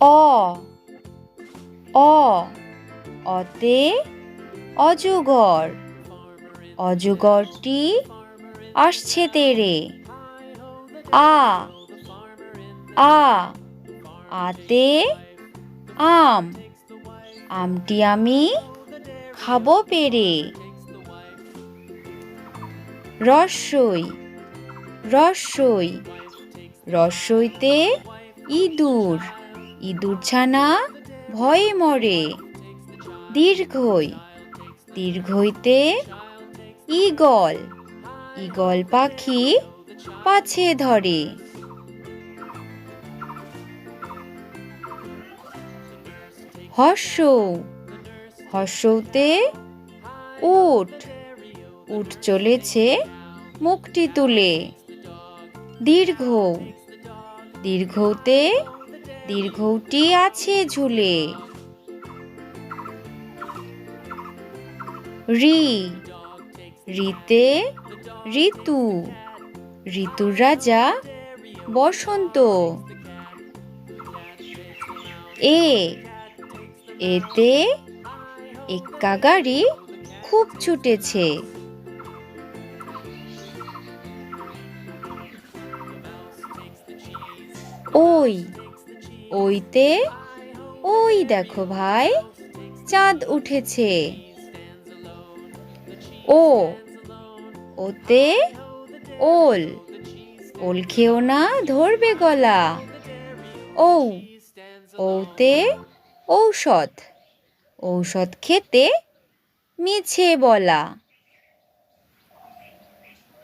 অ অ, অতে অজগর অজগরটি আসছে তেরে। আ আ, আতে আম, আমটি আমি খাব পেরে। রসই রসই, রসইতে ইঁদুর। ইঁদুর ছানা ভয়ে মরে। দীর্ঘই, দীর্ঘইতে ঈগল ঈগল পাখি পাছে ধরে। হর্ষৌ হর্ষৌতে উট উট চলেছে মুখটি তুলে। দীর্ঘ দীর্ঘতে দীর্ঘটি আছে ঝুলে। রি রিতে ঋতু, ঋতুর রাজা বসন্ত। এ, এতে এক্কা গাড়ি খুব ছুটেছে। ওই ওইতে, ওই দেখো ভাই, চাঁদ উঠেছে। ও, ওতে ওল ওল খেও না, ধরবে গলা। ও ওতে ঔষধ ঔষধ খেতে মিছে বলা।